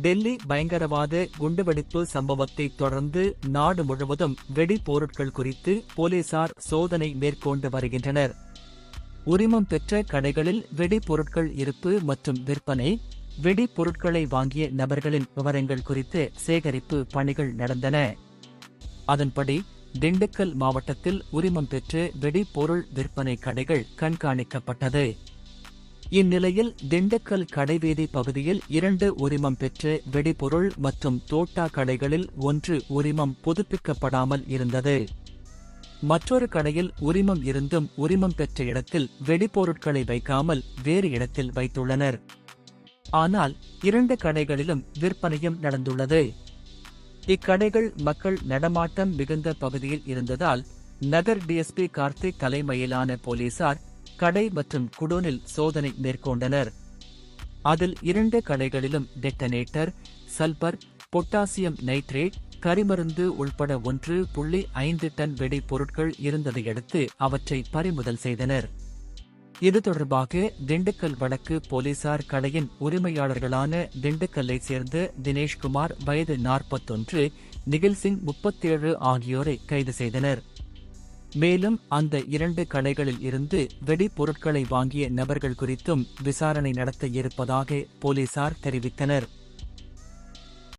டெல்லி பயங்கரவாத குண்டுவெடிப்பு சம்பவத்தை தொடர்ந்து நாடு முழுவதும் வெடிபொருட்கள் குறித்து போலீசார் சோதனை மேற்கொண்டு வருகின்றனர். உரிமம் பெற்ற கடைகளில் வெடிப்பொருட்கள் இருப்பு மற்றும் விற்பனை வெடிப்பொருட்களை வாங்கிய நபர்களின் விவரங்கள் குறித்து சேகரிப்பு பணிகள் நடந்தன. அதன்படி திண்டுக்கல் மாவட்டத்தில் உரிமம் பெற்று வெடிப்பொருள் விற்பனை கடைகள் கண்காணிக்கப்பட்டது. இந்நிலையில் திண்டுக்கல் கடைவீதி பகுதியில் இரண்டு உரிமம் பெற்று வெடிபொருள் மற்றும் தோட்டா கடைகளில் ஒன்று உரிமம் புதுப்பிக்கப்படாமல் இருந்தது. மற்றொரு கடையில் உரிமம் இருந்தும் உரிமம் பெற்ற இடத்தில் வெடிபொருட்களை வைக்காமல் வேறு இடத்தில் வைத்துள்ளனர். ஆனால் இரண்டு கடைகளிலும் விற்பனையும் நடந்துள்ளது. இக்கடைகள் மக்கள் நடமாட்டம் மிகுந்த பகுதியில் இருந்ததால் நகர் டிஎஸ்பி கார்த்திக் தலைமையிலான போலீசார் கடை மற்றும் குடோனில் சோதனை மேற்கொண்டனர். அதில் இரண்டு கடைகளிலும் டெட்டனேட்டர் சல்பர் பொட்டாசியம் நைட்ரேட் கரிமருந்து உள்பட ஒன்று புள்ளி ஐந்து டன் வெடி பொருட்கள் இருந்ததையடுத்து அவற்றை பறிமுதல் செய்தனர். இது தொடர்பாக திண்டுக்கல் வடக்கு போலீசார் கடையின் உரிமையாளர்களான திண்டுக்கல்லை சேர்ந்த தினேஷ்குமார் வயது நாற்பத்தொன்று நிகில்சிங் முப்பத்தேழு ஆகியோரை கைது செய்தனர். மேலும் அந்த இரண்டு கடைகளில் இருந்து வெடிப்பொருட்களை வாங்கிய நபர்கள் குறித்தும் விசாரணை நடத்த இருப்பதாக போலீசார் தெரிவித்தனர்.